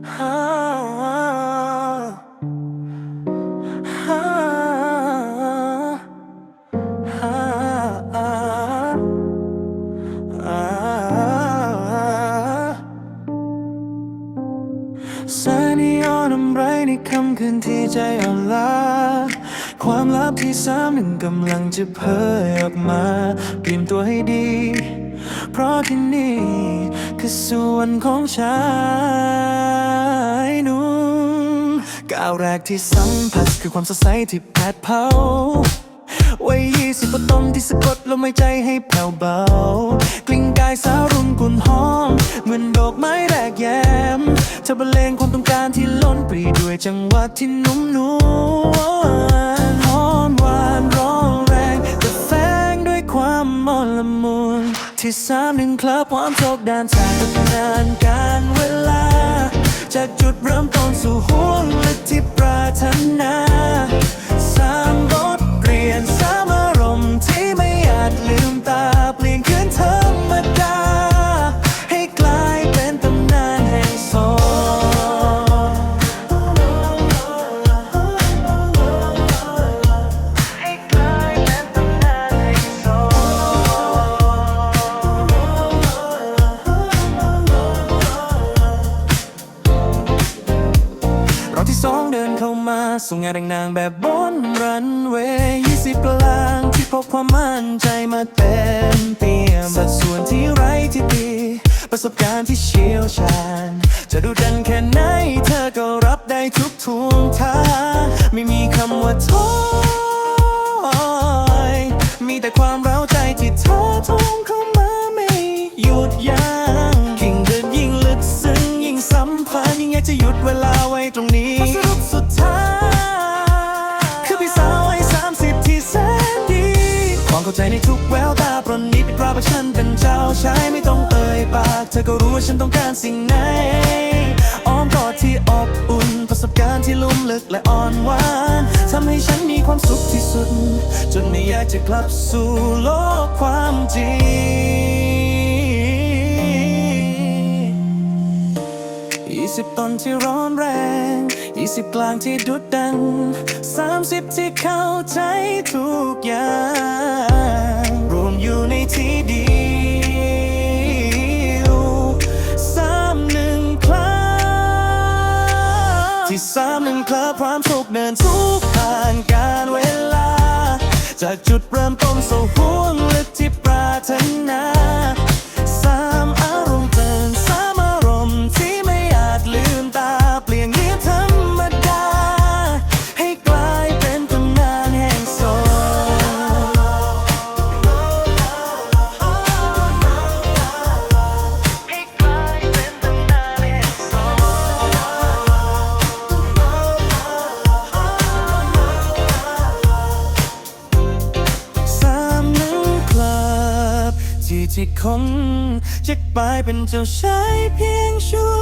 สายนีออนอำไรในค่ำคืนที่ใจอ่อนล้าความลับที่สามหนึ่งกำลังจะเผยออกมาเตรียมตัวให้ดี เพราะที่นี่คือส่วนของชายหนุ่มก้าวแรกที่สัมผัสคือความสดใสที่แผดเผาวัยยี่สิบปต้นที่สะกดลมหายใจให้แผ่วเบา กลิ่นกายสาวรุ่นกุนหอมเหมือนดอกไม้แรกแย้มเธอบรรเลงความต้องการที่ล้นปรีด้วยจังหวะที่นุ่มนวลหอมหวานร้อง ที่สามหนึ่งคลับความโชคดานจากนานการเวลา ส่งงานแต่งนางแบบบนรันเวย์ยี่สิบกลางที่พบความมั่นใจมาเต็มเปี่ยมสัดส่วนที่ไร้ที่ดี ประสบการณ์ที่เชี่ยวชาญ จะดูดันแค่ไหน เธอก็รับได้ทุกทวงท่าไม่มีคำว่าท้อยมีแต่ความเร้าใจที่เธอทงเข้ามาไม่หยุดยั้งยิ่งเดินยิ่งลึกซึ้งยิ่งสัมพันธ์ยิ่งอยากจะหยุดเวลาไว้ตรงนี้สรุปสุดท้าย เข้าใจในทุกแววตาปรนนิดราบว่าฉันเป็นเจ้าชายไม่ต้องเอ่ยปาก เธอก็รู้ว่าฉันต้องการสิ่งไหนอ้อมกอดที่อบอุ่น ประสบการณ์ที่ลุ่มลึกและอ่อนหวานทำให้ฉันมีความสุขที่สุด จนไม่อยากจะกลับสู่โลกความจริงยี่สิบต้นที่ร้อนแรงยี่สิบกลางที่ดุดดันสามสิบที่เข้าใจทุกอย่าง ที่เดียวสามหนึ่งคลับที่สามหนึ่งคลับความสุขเดินทุกผ่านการเวลา จากจุดเริ่มต้นสู่ห่วงลึกที่ปรารถนา ที่คงจะกลายเป็นเจ้าชายเพียงชั่ว